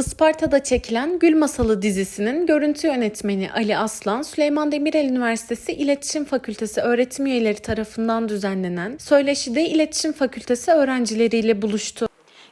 Isparta'da çekilen Gül Masalı dizisinin görüntü yönetmeni Ali Aslan, Süleyman Demirel Üniversitesi İletişim Fakültesi öğretim üyeleri tarafından düzenlenen söyleşide İletişim Fakültesi öğrencileriyle buluştu.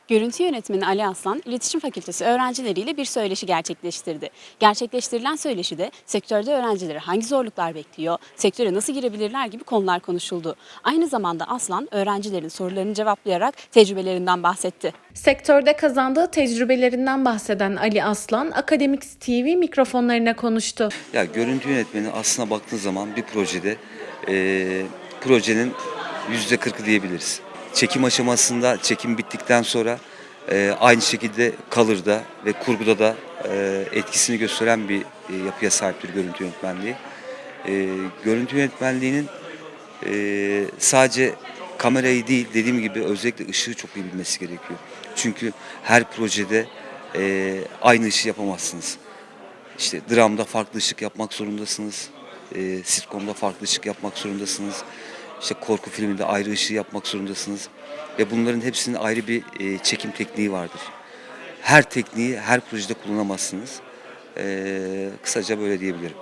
Görüntü yönetmeni Ali Aslan, İletişim Fakültesi öğrencileriyle bir söyleşi gerçekleştirdi. Gerçekleştirilen söyleşide sektörde öğrencileri hangi zorluklar bekliyor, sektöre nasıl girebilirler gibi konular konuşuldu. Aynı zamanda Aslan, öğrencilerin sorularını cevaplayarak tecrübelerinden bahsetti. Sektörde kazandığı tecrübelerinden bahseden Ali Aslan, Akademiks TV mikrofonlarına konuştu. Ya görüntü yönetmeni aslına baktığın zaman bir projede eee, projenin yüzde kırkı diyebiliriz. Çekim aşamasında çekim bittikten sonra eee, aynı şekilde kalırda ve kurguda da eee, etkisini gösteren bir e, yapıya sahiptir görüntü yönetmenliği. Eee, görüntü yönetmenliğinin eee, sadece kamerayı değil dediğim gibi özellikle ışığı çok iyi bilmesi gerekiyor. Çünkü her projede eee, aynı ışığı yapamazsınız. İşte dramda farklı ışık yapmak zorundasınız. E, sitcomda farklı ışık yapmak zorundasınız. İşte korku filminde ayrı ışığı yapmak zorundasınız. Ve bunların hepsinin ayrı bir e, çekim tekniği vardır. Her tekniği her projede kullanamazsınız. E, kısaca böyle diyebilirim.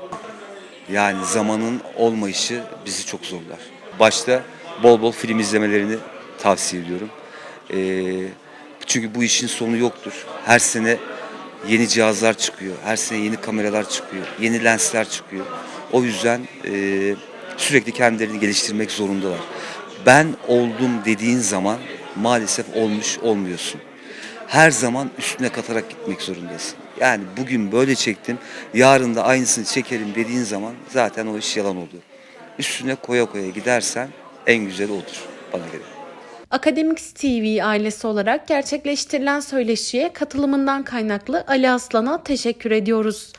Yani zamanın olmayışı bizi çok zorlar. Başta bol bol film izlemelerini tavsiye ediyorum. E, çünkü bu işin sonu yoktur. Her sene yeni cihazlar çıkıyor. Her sene yeni kameralar çıkıyor. Yeni lensler çıkıyor. O yüzden e, sürekli kendilerini geliştirmek zorundalar. Ben oldum dediğin zaman maalesef olmuş olmuyorsun. Her zaman üstüne katarak gitmek zorundasın. Yani bugün böyle çektim, yarın da aynısını çekerim dediğin zaman zaten o iş yalan oluyor. Üstüne koya koya gidersen en güzeli odur bana göre. Akademiks TV ailesi olarak gerçekleştirilen söyleşiye katılımından kaynaklı Ali Aslan'a teşekkür ediyoruz.